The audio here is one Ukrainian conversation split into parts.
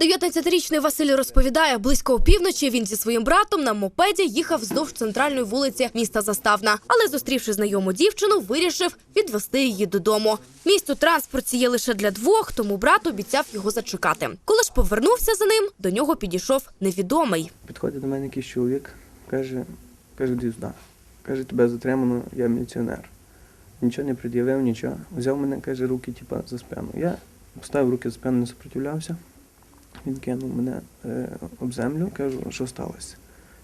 19-річний Василь розповідає, близько опівночі він зі своїм братом на мопеді їхав вздовж центральної вулиці міста Заставна. Але зустрівши знайому дівчину, вирішив відвести її додому. Місць у транспорті є лише для двох, тому брат обіцяв його зачекати. Коли ж повернувся за ним, до нього підійшов невідомий. Підходить до мене якийсь чоловік, каже, каже, «Іди сюди. Каже, тебе затримано, я міліціонер. Нічого не пред'явив, нічого. Взяв мене, каже, руки типа, за спину. Я поставив руки за спину, не сопротивлявся. Він кинув мене е, об землю, кажу, що сталося.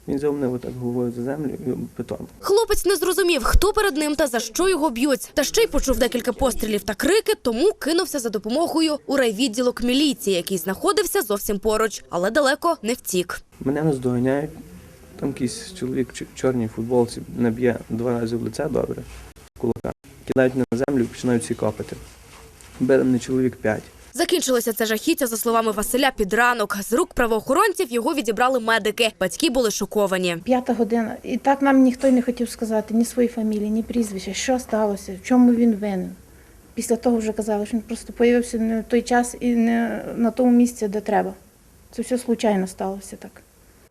Він взяв мене отак головою за землю і бетон. Хлопець не зрозумів, хто перед ним та за що його б'ють. Та ще й почув декілька пострілів та крики, тому кинувся за допомогою у райвідділок міліції, який знаходився зовсім поруч, але далеко не втік. Мене наздоганяють. Там якийсь чоловік в чорній футболці наб'є два рази в лице добре, кулака. Кидають мене на землю і починають всі копати. Били мене чоловік п'ять. Закінчилося це жахіття, за словами Василя, під ранок. З рук правоохоронців його відібрали медики. Батьки були шоковані. П'ята година. І так нам ніхто не хотів сказати ні своїй фамілії, ні прізвища, що сталося, в чому він винен. Після того вже казали, що він просто появився не в той час і не на тому місці, де треба. Це все случайно сталося так.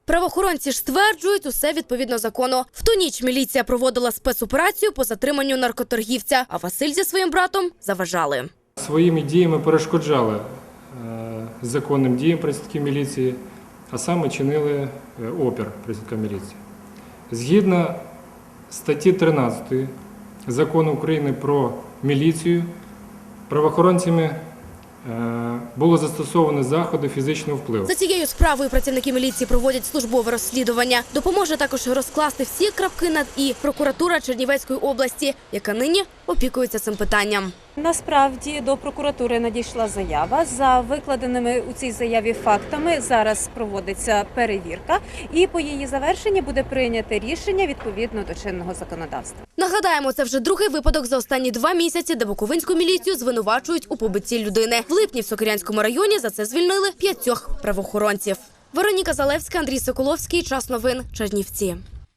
Правоохоронці ж стверджують, усе відповідно закону. В ту ніч міліція проводила спецоперацію по затриманню наркоторгівця, а Василь зі своїм братом заважали. Своїми діями перешкоджали е, законним діям працівників міліції, а саме чинили е, опір працівника міліції. Згідно статті 13 закону України про міліцію, правоохоронцями е, було застосовано заходи фізичного впливу. За цією справою працівники міліції проводять службове розслідування. Допоможе також розкласти всі крапки над і прокуратура Чернівецької області, яка нині опікується цим питанням. Насправді до прокуратури надійшла заява за викладеними у цій заяві фактами. Зараз проводиться перевірка, і по її завершенні буде прийняте рішення відповідно до чинного законодавства. Нагадаємо, це вже другий випадок за останні два місяці, де Буковинську міліцію звинувачують у побитті людини. В липні в Сокирянському районі за це звільнили п'ятьох правоохоронців. Вероніка Залевська, Андрій Соколовський. Час новин. Чернівці.